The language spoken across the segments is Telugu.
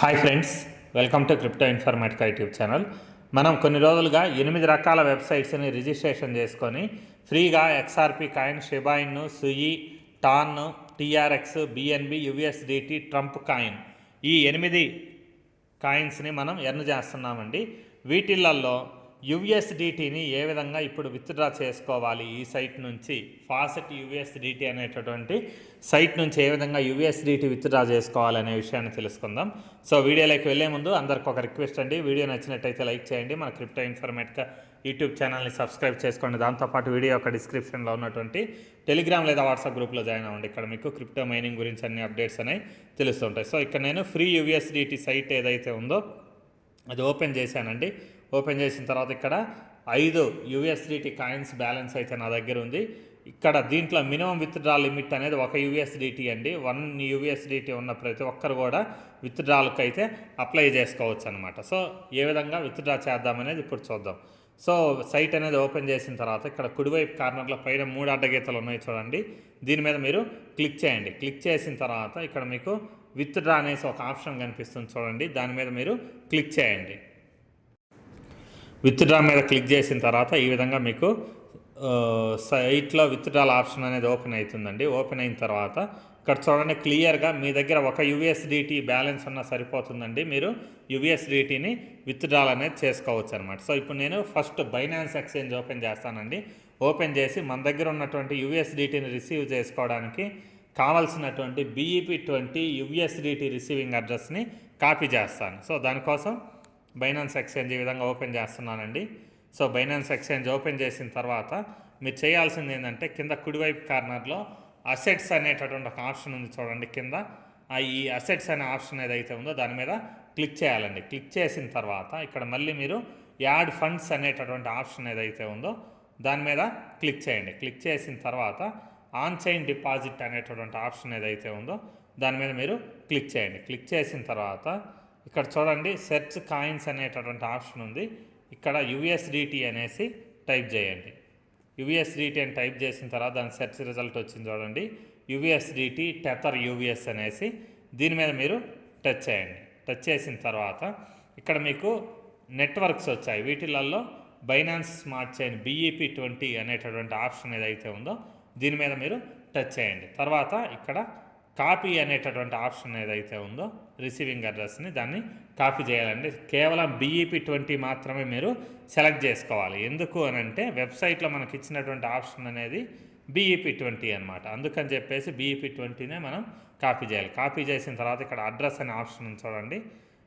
Hi friends welcome to crypto informatic YouTube channel. మనం కొన్ని రోజులుగా ఎనిమిది రకాల వెబ్సైట్స్ని రిజిస్ట్రేషన్ చేసుకొని ఫ్రీగా XRP coin shiba inu Sui TON TRX BNB USDT Trump coin ఈ ఎనిమిది కాయిన్స్ని మనం ఎర్న్ చేస్తున్నామండి. వీటిల్లో యుఎస్డిటీని ఏ విధంగా ఇప్పుడు విత్డ్రా చేసుకోవాలి? ఈ సైట్ నుంచి ఫాసెట్ యుఎస్డిటీ అనేటటువంటి సైట్ నుంచి ఏ విధంగా యుఎస్డిటీ విత్డ్రా చేసుకోవాలి అనే విషయాన్ని తెలుసుకుందాం. సో వీడియోలోకి వెళ్ళే ముందు అందరికి ఒక రిక్వెస్ట్ అండి. వీడియో నచ్చినట్టయితే లైక్ చేయండి. మన క్రిప్టో ఇన్ఫర్మేట్గా యూట్యూబ్ ఛానల్ని సబ్స్క్రైబ్ చేసుకోండి. దాంతోపాటు వీడియో యొక్క డిస్క్రిప్షన్లో ఉన్నటువంటి టెలిగ్రామ్ లేదా వాట్సాప్ గ్రూప్లో జాయిన్ అవ్వండి. ఇక్కడ మీకు క్రిప్టో మైనింగ్ గురించి అన్ని అప్డేట్స్ అనేవి తెలుస్తుంటాయి. సో ఇక్కడ నేను ఫ్రీ యుఎస్డిటీ సైట్ ఏదైతే ఉందో అది ఓపెన్ చేశానండి. ఓపెన్ చేసిన తర్వాత ఇక్కడ ఐదు యూఎస్డిటీ కాయిన్స్ బ్యాలెన్స్ అయితే నా దగ్గర ఉంది. ఇక్కడ దీంట్లో మినిమం విత్డ్రా లిమిట్ అనేది ఒక యూఎస్డిటీ అండి. వన్ యూఎస్డిటీ ఉన్న ప్రతి ఒక్కరు కూడా విత్డ్రాలకు అయితే అప్లై చేసుకోవచ్చు అనమాట సో ఏ విధంగా విత్డ్రా చేద్దామనేది ఇప్పుడు చూద్దాం. సో సైట్ అనేది ఓపెన్ చేసిన తర్వాత ఇక్కడ కుడివైపు కార్నర్లో పైన మూడు అడ్డగీతలు ఉన్నాయి చూడండి. దీని మీద మీరు క్లిక్ చేయండి. క్లిక్ చేసిన తర్వాత ఇక్కడ మీకు విత్డ్రా అనేసి ఒక ఆప్షన్ కనిపిస్తుంది చూడండి. దాని మీద మీరు క్లిక్ చేయండి. విత్డ్రా మీద క్లిక్ చేసిన తర్వాత ఈ విధంగా మీకు సైట్లో విత్డ్రాల్ ఆప్షన్ అనేది ఓపెన్ అవుతుందండి. ఓపెన్ అయిన తర్వాత ఇక్కడ చూడండి క్లియర్గా మీ దగ్గర ఒక యుఎస్డిటీ బ్యాలెన్స్ ఉన్నా సరిపోతుందండి. మీరు యుఎస్డిటీని విత్డ్రాల్ అనేది చేసుకోవచ్చు అనమాట సో ఇప్పుడు నేను ఫస్ట్ బైనాన్స్ ఎక్స్చేంజ్ ఓపెన్ చేస్తానండి. ఓపెన్ చేసి మన దగ్గర ఉన్నటువంటి యుఎస్డిటీని రిసీవ్ చేసుకోవడానికి కావాల్సినటువంటి బీఈపీ ట్వంటీ యుఎస్డిటీ రిసీవింగ్ అడ్రస్ని కాపీ చేస్తాను. సో దానికోసం బైనాన్స్ ఎక్స్చేంజ్ ఈ విధంగా ఓపెన్ చేస్తున్నానండి. సో బైనాన్స్ ఎక్స్చేంజ్ ఓపెన్ చేసిన తర్వాత మీరు చేయాల్సింది ఏంటంటే కింద కుడివైపు కార్నర్లో అసెట్స్ అనేటటువంటి ఒక ఆప్షన్ ఉంది చూడండి కింద. ఈ అసెట్స్ అనే ఆప్షన్ ఏదైతే ఉందో దాని మీద క్లిక్ చేయాలండి. క్లిక్ చేసిన తర్వాత ఇక్కడ మళ్ళీ మీరు యాడ్ ఫండ్స్ అనేటటువంటి ఆప్షన్ ఏదైతే ఉందో దాని మీద క్లిక్ చేయండి. క్లిక్ చేసిన తర్వాత ఆన్ చైన్ డిపాజిట్ అనేటటువంటి ఆప్షన్ ఏదైతే ఉందో దాని మీద మీరు క్లిక్ చేయండి. క్లిక్ చేసిన తర్వాత ఇక్కడ చూడండి సెర్చ్ కాయిన్స్ అనేటటువంటి ఆప్షన్ ఉంది. ఇక్కడ యుఎస్డిటీ అనేసి టైప్ చేయండి. యుఎస్డిటీ అని టైప్ చేసిన తర్వాత దాని సెర్చ్ రిజల్ట్ వచ్చింది చూడండి. యుఎస్డిటీ టెథర్ యూవిఎస్ అనేసి దీని మీద మీరు టచ్ చేయండి. టచ్ చేసిన తర్వాత ఇక్కడ మీకు నెట్వర్క్స్ వచ్చాయి. వీటిలల్లో Binance smart chain BEP twenty అనేటటువంటి ఆప్షన్ ఏదైతే ఉందో దీని మీద మీరు టచ్ చేయండి. తర్వాత ఇక్కడ కాపీ అనేటటువంటి ఆప్షన్ ఏదైతే ఉందో రిసీవింగ్ అడ్రస్ని దాన్ని కాపీ చేయాలండి. కేవలం బీఈపీ ట్వంటీ మాత్రమే మీరు సెలెక్ట్ చేసుకోవాలి. ఎందుకు అని అంటే వెబ్సైట్లో మనకి ఇచ్చినటువంటి ఆప్షన్ అనేది బీఈపీ ట్వంటీ అనమాట అందుకని చెప్పేసి బీఈపీ ట్వంటీనే మనం కాపీ చేయాలి. కాపీ చేసిన తర్వాత ఇక్కడ అడ్రస్ అనే ఆప్షన్ చూడండి.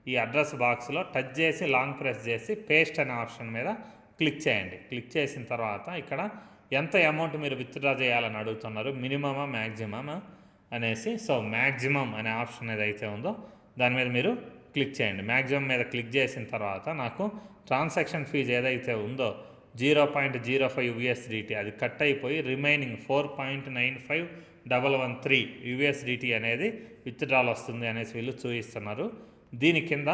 ఈ అడ్రస్ బాక్స్లో టచ్ చేసి లాంగ్ ప్రెస్ చేసి పేస్ట్ అనే ఆప్షన్ మీద క్లిక్ చేయండి. క్లిక్ చేసిన తర్వాత ఇక్కడ ఎంత అమౌంట్ మీరు విత్డ్రా చేయాలని అడుగుతున్నారు? మినిమమా మ్యాక్సిమమా అనేసి సో మ్యాక్సిమం అనే ఆప్షన్ ఏదైతే ఉందో దాని మీద మీరు క్లిక్ చేయండి. మ్యాక్సిమం మీద క్లిక్ చేసిన తర్వాత నాకు ట్రాన్సాక్షన్ ఫీజు ఏదైతే ఉందో zero point zero five USDT అది కట్ అయిపోయి remaining four point nine five double one three USDT అనేది విత్డ్రాల్ వస్తుంది అనేసి వీళ్ళు చూపిస్తున్నారు. దీని కింద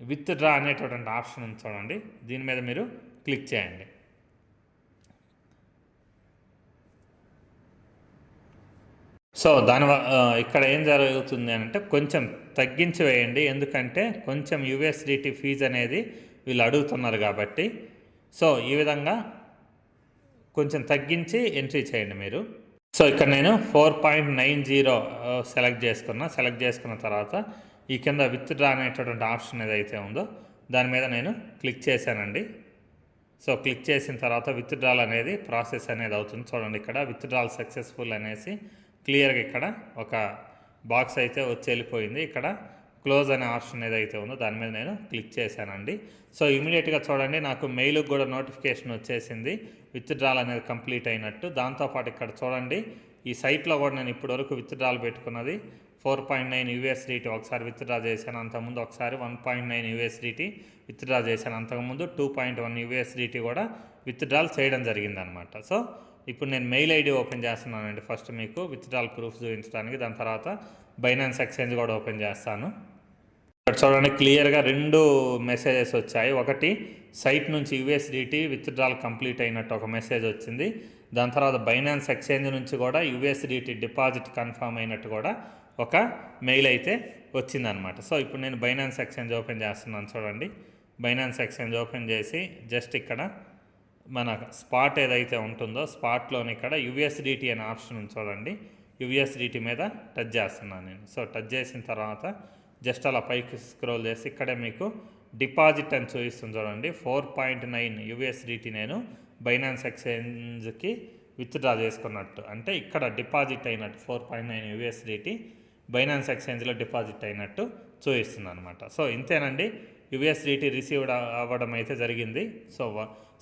విత్డ్రా అనేటటువంటి ఆప్షన్ చూడండి. దీని మీద మీరు క్లిక్ చేయండి. సో దాని ఇక్కడ ఏం జరుగుతుంది అని అంటే కొంచెం తగ్గించి వేయండి. ఎందుకంటే కొంచెం యుఎస్డిటీ ఫీజు అనేది వీళ్ళు అడుగుతున్నారు కాబట్టి. సో ఈ విధంగా కొంచెం తగ్గించి ఎంట్రీ చేయండి మీరు. సో ఇక్కడ నేను four point nine zero select చేసుకున్నా. సెలెక్ట్ చేసుకున్న తర్వాత ఈ కింద విత్డ్రా అనేటటువంటి ఆప్షన్ ఏదైతే ఉందో దాని మీద నేను క్లిక్ చేశానండి. సో క్లిక్ చేసిన తర్వాత విత్డ్రాల్ అనేది ప్రాసెస్ అనేది అవుతుంది. చూడండి ఇక్కడ విత్డ్రాల్ సక్సెస్ఫుల్ అనేసి క్లియర్గా ఇక్కడ ఒక బాక్స్ అయితే వచ్చి వెళ్ళిపోయింది. ఇక్కడ క్లోజ్ అనే ఆప్షన్ ఏదైతే ఉందో దాని మీద నేను క్లిక్ చేశానండి. సో ఇమీడియట్గా చూడండి నాకు మెయిల్కి కూడా నోటిఫికేషన్ వచ్చేసింది. విత్డ్రాల్ అనేది కంప్లీట్ అయినట్టు. దాంతోపాటు ఇక్కడ చూడండి ఈ సైట్లో కూడా నేను ఇప్పటివరకు విత్డ్రాల్ పెట్టుకున్నది. ఫోర్ పాయింట్ నైన్ యూఎస్డిటీ ఒకసారి విత్డ్రా చేశాను అంతకుముందు ఒకసారి one point nine USDT withdraw చేశాను అంతకుముందు. టూ పాయింట్ వన్ యూఎస్డిటీ కూడా విత్డ్రాల్ చేయడం జరిగిందనమాట. సో ఇప్పుడు నేను మెయిల్ ఐడి ఓపెన్ చేస్తున్నానండి ఫస్ట్ మీకు విత్డ్రాల్ ప్రూఫ్ చూపించడానికి. దాని తర్వాత బైనాన్స్ ఎక్స్చేంజ్ కూడా ఓపెన్ చేస్తాను. ఇక్కడ చూడండి క్లియర్గా రెండు మెసేజెస్ వచ్చాయి. ఒకటి సైట్ నుంచి యూఎస్డిటీ విత్డ్రాల్ కంప్లీట్ అయినట్టు ఒక మెసేజ్ వచ్చింది. దాని తర్వాత బైనాన్స్ ఎక్స్చేంజ్ నుంచి కూడా యూఎస్డిటీ డిపాజిట్ కన్ఫర్మ్ అయినట్టు కూడా ఒక మెయిల్ అయితే వచ్చిందనమాట. సో ఇప్పుడు నేను బైనాన్స్ ఎక్స్చేంజ్ ఓపెన్ చేస్తున్నాను చూడండి. బైనాన్స్ ఎక్స్చేంజ్ ఓపెన్ చేసి జస్ట్ ఇక్కడ మన స్పాట్ ఏదైతే ఉంటుందో స్పాట్లోని ఇక్కడ యుఎస్డిటీ అనే ఆప్షన్ ఉంది చూడండి. యుఎస్డిటీ మీద టచ్ చేస్తున్నాను నేను. సో టచ్ చేసిన తర్వాత జస్ట్ అలా పైకి స్క్రోల్ చేసి ఇక్కడే మీకు డిపాజిట్ అని చూపిస్తుంది చూడండి. ఫోర్ పాయింట్ నైన్ యుఎస్డిటీ నేను బైనాన్స్ ఎక్స్చేంజ్కి విత్డ్రా చేసుకున్నట్టు. అంటే ఇక్కడ డిపాజిట్ అయినట్టు four point nine USDT Binance ఎక్స్చేంజ్లో deposit అయినట్టు చూపిస్తుంది అనమాట సో ఇంతేనండి. యుఎస్డిటీ రిసీవ్ అవ్వడం అయితే జరిగింది. సో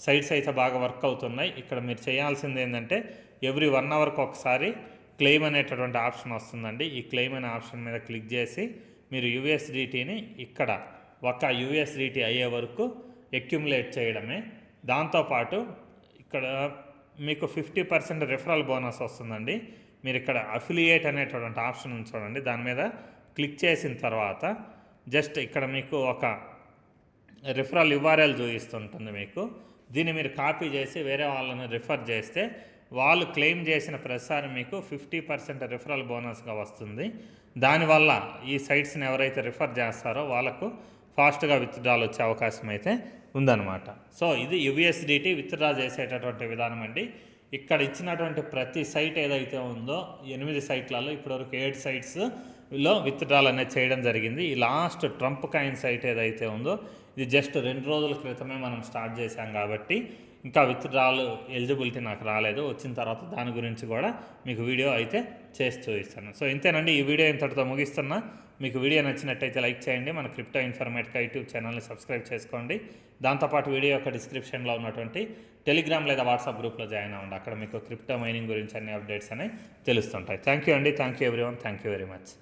సైట్స్ అయితే బాగా వర్క్ అవుతున్నాయి. ఇక్కడ మీరు చేయాల్సింది ఏంటంటే ఎవ్రీ వన్ అవర్కి ఒకసారి క్లెయిమ్ అనేటటువంటి ఆప్షన్ వస్తుందండి. ఈ క్లెయిమ్ అనే ఆప్షన్ మీద క్లిక్ చేసి మీరు యుఎస్డిటీని ఇక్కడ ఒక యుఎస్డిటీ అయ్యే వరకు ఎక్యుములేట్ చేయడమే. దాంతోపాటు ఇక్కడ మీకు ఫిఫ్టీ పర్సెంట్ రిఫరల్ బోనస్ వస్తుందండి. మీరు ఇక్కడ అఫిలియేట్ అనేటటువంటి ఆప్షన్ ఉంది చూడండి దాని మీద క్లిక్ చేసిన తర్వాత జస్ట్ ఇక్కడ మీకు ఒక రిఫరల్ యుఆర్ఎల్ చూపిస్తుంటుంది మీకు. దీన్ని మీరు కాపీ చేసి వేరే వాళ్ళని రిఫర్ చేస్తే వాళ్ళు క్లెయిమ్ చేసిన ప్రతిసారి మీకు ఫిఫ్టీ పర్సెంట్ రిఫరల్ బోనస్గా వస్తుంది. దానివల్ల ఈ సైట్స్ని ఎవరైతే రిఫర్ చేస్తారో వాళ్ళకు ఫాస్ట్గా విత్డ్రాల్ వచ్చే అవకాశం అయితే ఉందన్నమాట. సో ఇది యువిఎస్డిటీ విత్డ్రా చేసేటటువంటి విధానం అండి. ఇక్కడ ఇచ్చినటువంటి ప్రతి సైట్ ఏదైతే ఉందో ఎనిమిది సైట్లలో ఇప్పటివరకు ఏడు సైట్స్లో విత్డ్రాల్ అనేది చేయడం జరిగింది. ఈ లాస్ట్ ట్రంప్ కాయిన్ సైట్ ఏదైతే ఉందో ఇది జస్ట్ రెండు రోజుల క్రితమే మనం స్టార్ట్ చేశాం కాబట్టి ఇంకా విత్డ్రాల్ ఎలిజిబిలిటీ నాకు రాలేదు. వచ్చిన తర్వాత దాని గురించి కూడా మీకు వీడియో అయితే చేసి చూపిస్తాను. సో ఇంతేనండి ఈ వీడియో ఇంతటితో ముగిస్తున్నా. మీకు వీడియో నచ్చినట్టయితే లైక్ చేయండి. మన క్రిప్టో ఇన్ఫర్మేటిక్ యూట్యూబ్ ఛానల్ని సబ్స్క్రైబ్ చేసుకోండి. దాంతోపాటు వీడియో యొక్క డిస్క్రిప్షన్లో ఉన్నటువంటి టెలిగ్రామ్ లేదా వాట్సాప్ గ్రూప్లో జాయిన్ అవ్వండి. అక్కడ మీకు క్రిప్టో మైనింగ్ గురించి అన్ని అప్డేట్స్ అనేవి తెలుస్తుంటాయి. థ్యాంక్ యూ అండి. Thank you everyone thank you very much